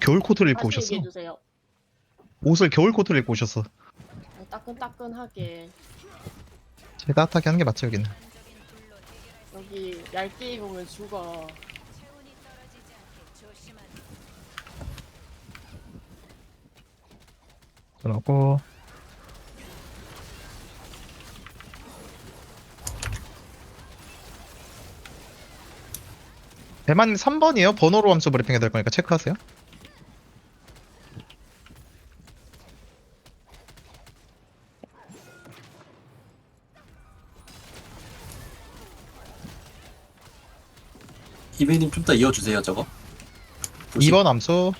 겨울 코트를 입고 다시 오셨어. 얘기해주세요. 옷을 겨울 코트를 입고 오셨어. 따끈따끈하게 제일 따뜻하게 하는 게 맞죠 여기는. 여기 얇게 입으면 죽어. 그러고 대만 3번이에요. 번호로 함수 브리핑 해야 될 거니까 체크하세요. 이베님 좀 더 이어주세요 저거. 조심. 2번 함수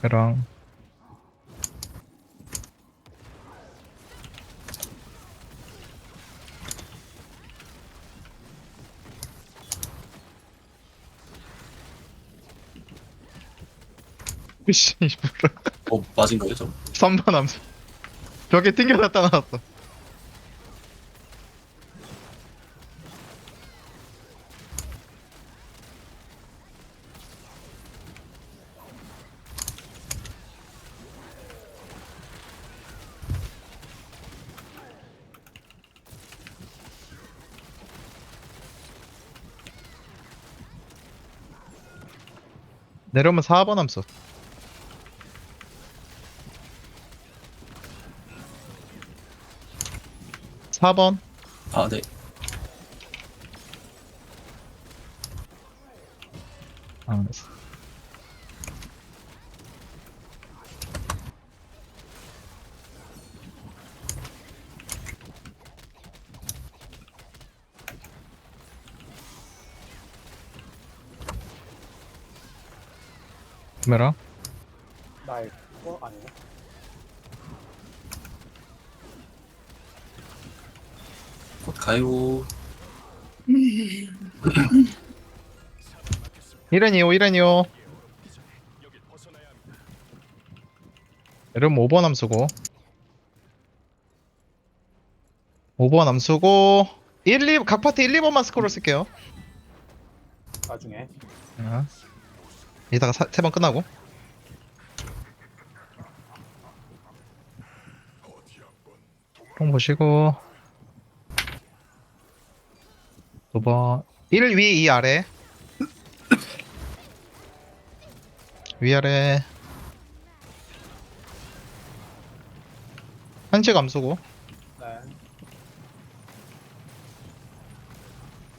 그랑 씨, 뭐라. 어 맞은 거예요 저거. 3번 함수 벽에 튕겨놨다 나왔어 내려오면 4번 함수 4번 아 네. 아. 카메라 나 이거 아니네. 가요. 이란이요 이란이요 여러분 5번 함수고 5번 함수고 1, 2, 각 파트 1, 2번만 스코어를 쓸게요 나중에. 아. 이따가 3번 끝나고 통 보시고 2번. 1 위, 2 아래. 위아래. 한치 감수고. 네.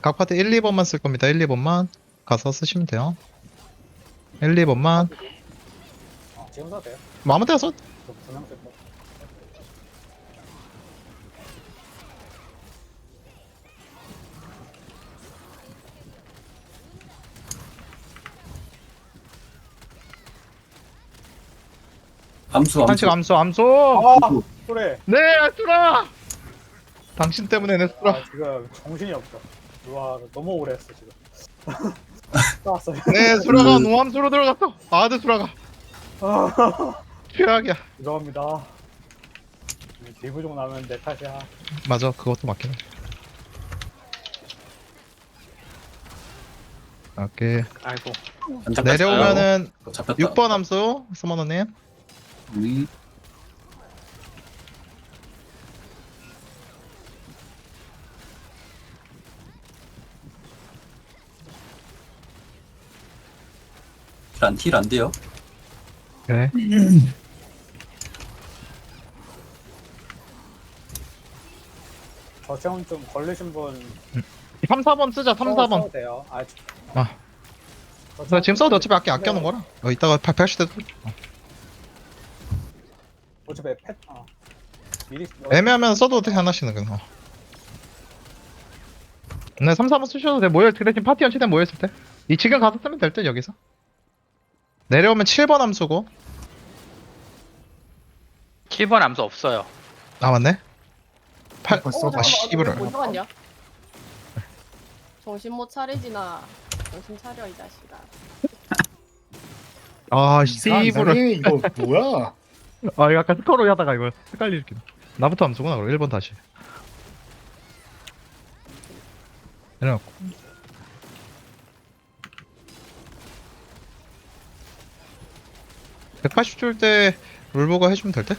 각 파트 1, 2번만 쓸 겁니다. 1, 2번만 가서 쓰시면 돼요. 1, 2번만. 어, 지금 사도 돼요. 뭐 아무 데나 써 저 분명 쓸 거. 암수 암수. 감수 암수 아, 그래. 네 수라 당신 때문에 내 수라 아, 지금 정신이 없어. 와, 너무 오래 했어, 지금. 싸웠어요. 네 수라가 노함수로 들어갔어 아드 수라가 아, 최악이야 죄송합니다. 기부종 나면 내 탓이야. 맞아 그것도 맞긴 해 오케이 아이고. 내려오면은 어, 잡혔다. 6번 함수 스머너님 음. 힐안 힐안 돼요. 그래 저체온 좀 걸리신 분. 3, 4번 쓰자 3, 4번 써도 돼요. 아, 저- 아. 나 지금 써도 어차피 아껴 네. 아껴놓은 거라 어 이따가 발표하실 때도 어. 어차피 펫, 어. 미리. 애매하면 써도 돼 하나씩은 그냥 어. 네 3, 4번 쓰셔도 돼 모여 대신 파티 연치대 모였을 때이 지금 가서 쓰면 될 듯 여기서 내려오면 7번 함수고 7번 암수 없어요. 아 맞네 8 벌써 아 잠깐만, 씨부를 먼저 갔냐? 정신 못 차리지나. 정신 차려 이 자식아. 아 아, 씨부를 이상해. 이거 뭐야? 아 이거 아까 스코로 하다가 이거 헷갈리긴 나부터 암수구나 그럼 1번 다시. 내려놓고. 180줄 때 룰보가 해주면 될 때?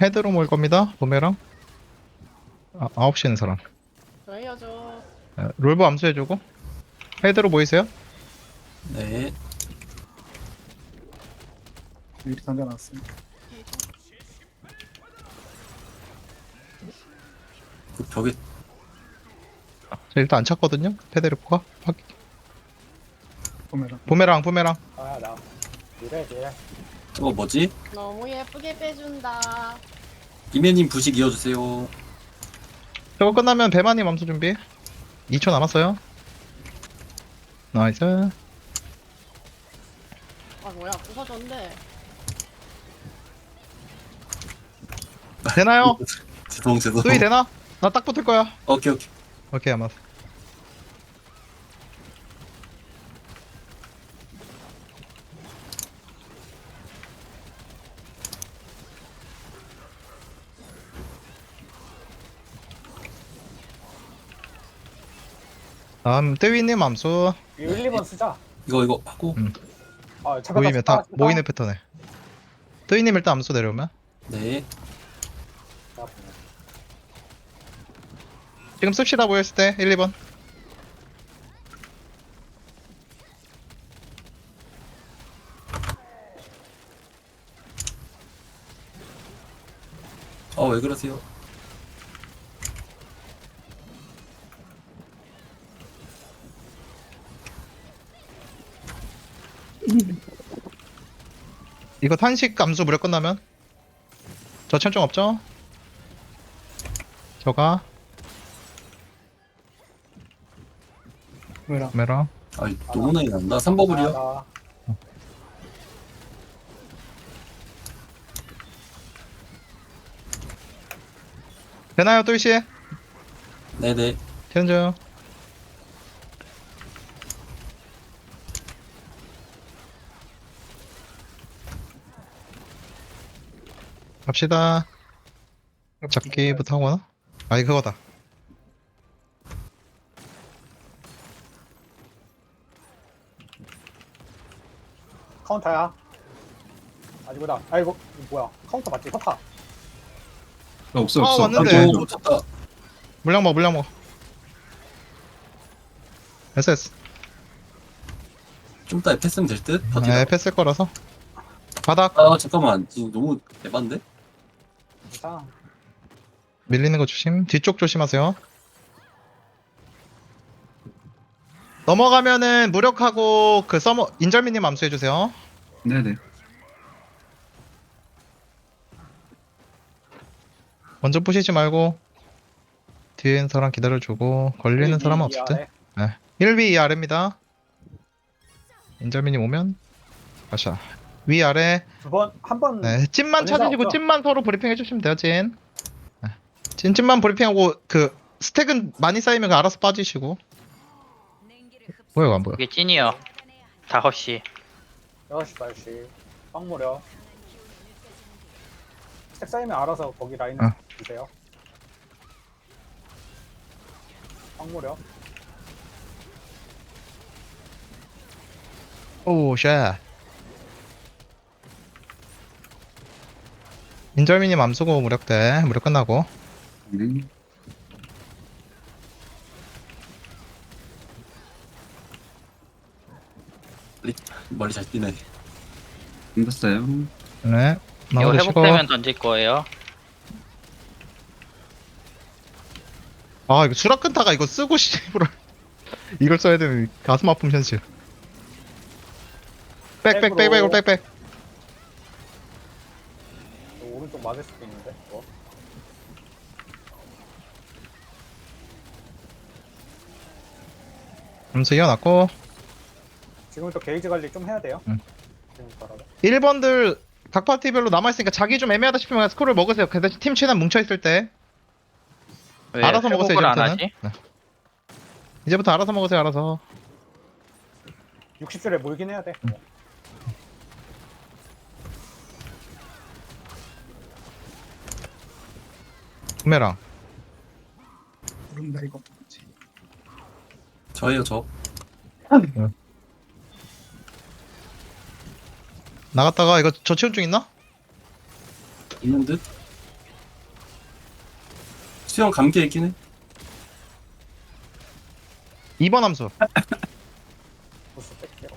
헤드로 모일 겁니다 보메랑. 아, 9시에 있는 사람. 저예요 저. 아, 롤보 암수해주고 헤드로 모이세요 네. 미리 던져놨습니다. 그 벽에 저 일단 안 찼거든요 페데르코가 확인 보면은 부메랑 부메랑 아 나 이래 이래. 저거 뭐지? 너무 예쁘게 빼준다. 이매님 부식 이어주세요. 저거 끝나면 배만님 암수 준비 2초 남았어요 나이스 아 뭐야 부서졌네. 되나요? 죄송 죄송. 수위 되나? 나 딱 붙을 거야 오케이 오케이. 오케이 아마 다음 뜨위님 암수. 1, 2번 쓰자. 이거 이거 하고. 아 잠깐 모이면 다 모이는 패턴에. 뜨위님 일단 암수 내려오면. 네. 지금 씁시다 모였을 때. 1, 2번. 어 왜 그러세요? 이거 탄식 암수 무력 끝나면 저 천정 없죠? 저가 뭐라? 메라 아 너무 나이 난다. 3버블이요? 아, 되나요 똘씨? 네네. 현정 갑시다 잡기부터 하거나? 아니 그거다 카운터야. 아니구나. 아이고 이거 뭐야? 카운터 맞지? 석화. 없어 아, 없어. 왔는데. 깜짝이야. 오 놓쳤다. 물량 먹어 물량 먹어 SS 좀 이따 패스면 될 듯? 네 버티다. 패스 거라서 바닥 아 잠깐만. 이거 너무 대반데? 진짜. 밀리는 거 조심. 뒤쪽 조심하세요. 넘어가면은 무력하고 그 서머 인절미님 암수해 주세요. 네네. 먼저 부시지 말고 뒤에 있는 사람 기다려주고 걸리는 사람 은 없을 듯? 네. 1위 2 아래입니다. 인절미님 오면 가샤 위 아래 두번 한 번. 네, 찐만 찾으시고 없죠? 찐만 서로 브리핑 해주시면 돼요 찐 네. 찐 찐만 브리핑하고 그 스택은 많이 쌓이면 그 알아서 빠지시고 뭐야 이거 안 보여 이게 찐이요. 5시. 6시 8시. 빵 무려. 스택 쌓이면 알아서 거기 라인 어. 주세요. 빵 무려. 오샷 인절미님 암수고 무력대 무력 끝나고 네. 멀리 잘 뛰네. 끝났어요. 네 이거 나머지 쉬고 회복되면 던질 거예요. 아 이거 수락근타가 이거 쓰고 씨부러 이걸 써야 되는 가슴 아픔 현실 백백백백으로 백백 또 오른쪽 맞을 수도 있는데. 뭐. 암수 이어놨고 지금부터 게이지 관리 좀 해야 돼요. 응. 지금부터라도. 1번들 각 파티별로 남아있으니까 자기 좀 애매하다 싶으면 스크롤 먹으세요 그 대신 팀 최대한 뭉쳐있을 때 왜 알아서 회복을 안 이제부터는 하지? 네. 이제부터 알아서 먹으세요 알아서 60줄에 몰긴 해야 돼. 부메랑 모른다 이거. 저예요 저. 나갔다가 이거 저중 있나? 있는 듯. 수영 감기에 있긴 해. 2번 함수.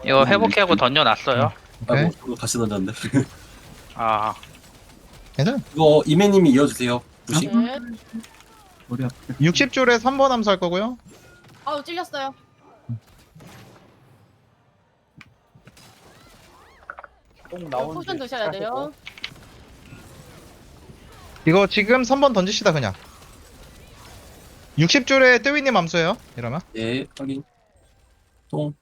이거 회복하고 던져놨어요. 아, 오케이 뭐, 다시 던졌는데. 아, 괜찮아 이거 이매님이 이어주세요. 무시. 네. 머리 아파. 60줄에 3번 함수 할 거고요 아우 찔렸어요. 나오는 포션 드셔야 돼요. 이거 지금 3번 던지시다 그냥 60줄에 뜨위님 함수예요 이러면 예, 확인. 똥.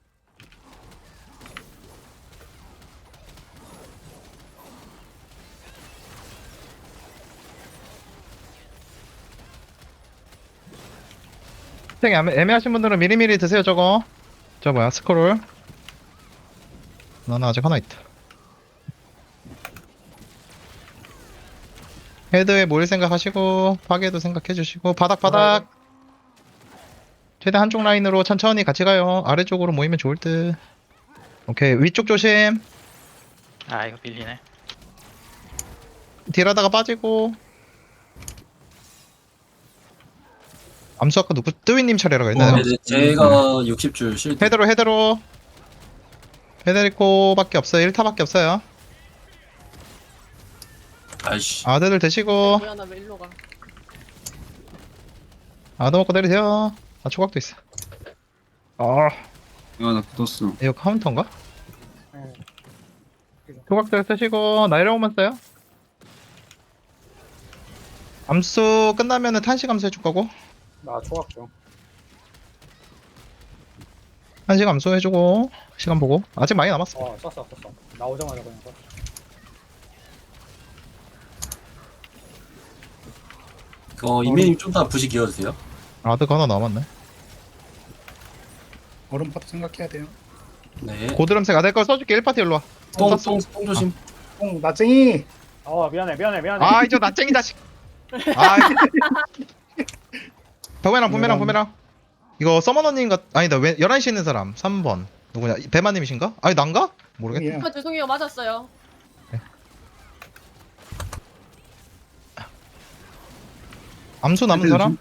되게 애매- 애매하신 분들은 미리미리 드세요 저거. 저 뭐야 스크롤. 나는 아직 하나 있다. 헤드에 모일 생각하시고 파괴도 생각해주시고 바닥 바닥. 최대 한쪽 라인으로 천천히 같이 가요. 아래쪽으로 모이면 좋을 듯. 오케이 위쪽 조심. 아 이거 밀리네. 딜하다가 빠지고 암수 아까 누구 뜨위님 차례라고 했나요? 네, 네, 제가 60줄 실. 헤드로 헤드로 페데리코밖에 없어요 1타밖에 없어요 아이씨. 아드들 드시고 뭐야 나 왜 일로 가? 아드 먹고 내리세요 아 초각도 있어 아 아나 굳었어. 이거 카운터인가? 네. 초각들 쓰시고 나이라고만 써요 암수 끝나면은 탄식 암수 해줄 거고 나 초각 중. 탄식 암수 해주고 시간 보고 아직 많이 남았어 어 썼어 썼어. 나오자마자 그냥 써. 어, 이매님 좀 더 부식 이어주세요. 아드가 하나 남았네 얼음 파도 생각해야 돼요. 네. 고드름색 아들 거 써줄게 1파티 일로와 똥, 똥, 똥 조심. 똥 나쟁이. 어 미안해 미안해 미안해. 아 이제 나쟁이 자식 아 부메랑 부메랑 부메랑 이거 서머너님 같 아니다 왜 11시에 있는 사람 3번 누구냐 배마님이신가? 아니 난가? 모르겠다 똥이야. 아, 죄송해요 맞았어요. 암수 남은 사람?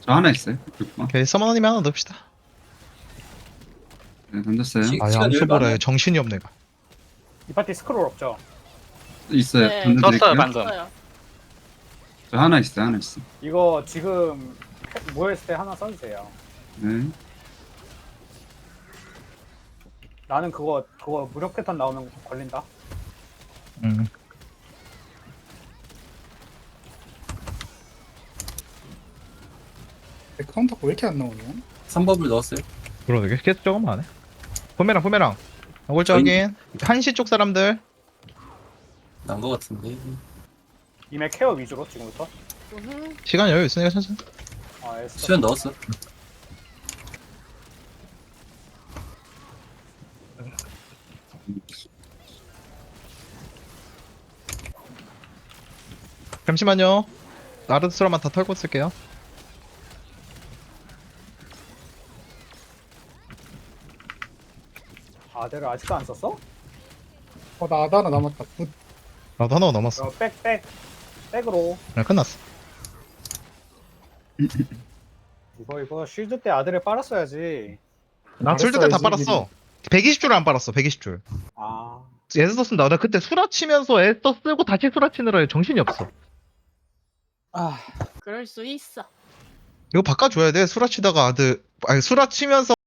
저 하나 있어요. 어, 오케이 서머너님 하나 넣읍시다 네, 던졌어요. 시- 아 시간 암수 열받네. 보래 정신이 없네 이 파티 스크롤 없죠? 있어요. 네. 던져드릴게요. 썼어요 방금. 없어요. 저 하나 있어요. 하나 있어. 이거 지금 모였을 때 하나 써주세요. 네. 나는 그거 그거 무력 패턴 나오면 걸린다. 음. 내 카운터가 왜 이렇게 안 나오냐? 3법을 넣었어요. 그러게 계속 저거만 하네 부메랑 부메랑 올적 확인 한시 쪽 사람들 난 거 같은데. 이메 케어 위주로 지금부터. 음흠. 시간 여유 있으니까 천천히 아. 시간 넣었어. 잠시만요 나르스라만 다 털고 쓸게요 아대를 아직도 안 썼어? 어 나 아다 하나 남았다. 굿. 나도 하나가 넘었어 어, 백, 백, 백으로. 그냥 끝났어. 이거, 이거, 쉴드 때 아들을 빨았어야지. 나 줄드 때다 알았어요, 빨았어. 120줄 안 빨았어 120줄. 아, 에스더 쓴다 나 그때 수라 치면서 에스더 쓰고 다시 수라 치느라 정신이 없어. 아, 그럴 수 있어. 이거 바꿔줘야 돼. 수라 치다가 아드 아니 수라 치면서